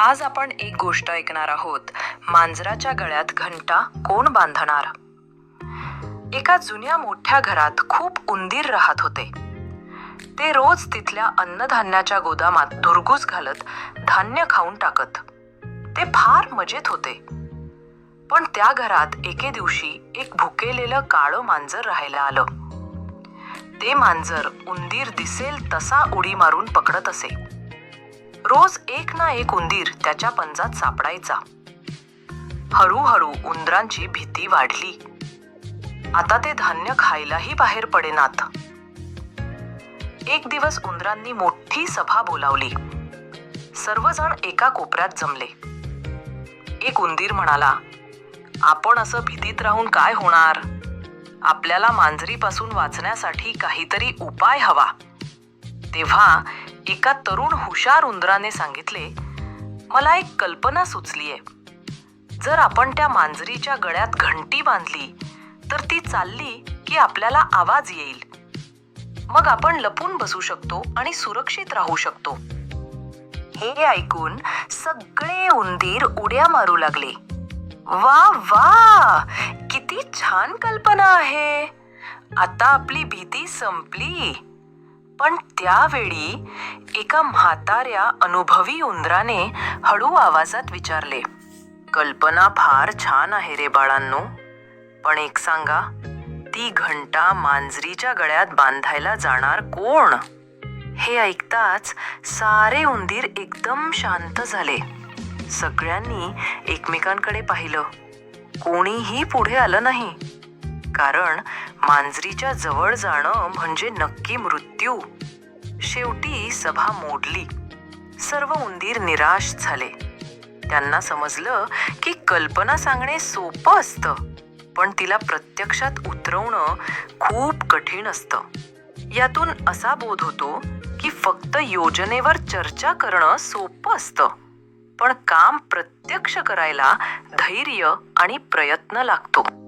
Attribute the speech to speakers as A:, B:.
A: आज आपण एक गोष्ट ऐकणार आहोत. मांजराच्या गळ्यात घंटा कोण बांधणार? एका जुन्या मोठ्या घरात खूप उंदीर राहत होते. ते रोज तिथल्या अन्नधान्याच्या गोदामात धुरगूस घालत धान्य खाऊन टाकत. ते फार मजेत होते. पण त्या घरात एके दिवशी एक भुकेलेलं काळं मांजर राहायला आलं. ते मांजर उंदीर दिसेल तसा उडी मारून पकडत असे. रोज एक ना एक उंदीर त्याच्या पंजात सापडायचा. हळूहळू उंदरांची भीती वाढली. आता ते धान्य खायलाही बाहेर पडेनात. एक दिवस उंदरांनी मोठी सभा बोलावली. सर्वजण एका कोपऱ्यात जमले. एक उंदीर म्हणाला आपण असं भीतीत राहून काय होणार? आपल्याला मांजरीपासून वाचण्यासाठी काहीतरी उपाय हवा. तेव्हा एका तरुण हुशार उंदराने सांगितले मला एक कल्पना सुचली आहे जर आपण त्या मांजरीच्या गळ्यात घंटी बांधली तर ती चालली की आपल्याला आवाज येईल. मग आपण लपून बसू शकतो आणि सुरक्षित राहू शकतो. हे ऐकून सगळे उंदीर उड्या मारू लागले. वा वा! किती छान कल्पना आहे! आता आपली भीती संपली. पण त्यावेळी एका म्हाताऱ्या अनुभवी उंदराने हळू आवाजात विचारले कल्पना फार छान आहे रे बाळांनो पण एक सांगा ती घंटा मांजरीच्या गळ्यात बांधायला जाणार कोण? हे ऐकताच सारे उंदीर एकदम शांत झाले. सगळ्यांनी एकमेकांकडे पाहिलं. कोणीही पुढे आलं नाही. कारण मांजरीच्या जवळ जाणं म्हणजे नक्की मृत्यू. शेवटी सभा मोडली. सर्व उंदीर निराश झाले. त्यांना समजलं की कल्पना सांगणे सोपं असतं पण तिला प्रत्यक्षात उतरवणं खूप कठीण असतं. यातून असा बोध होतो की फक्त योजनेवर चर्चा करणं सोपं असतं पण काम प्रत्यक्ष करायला धैर्य आणि प्रयत्न लागतो.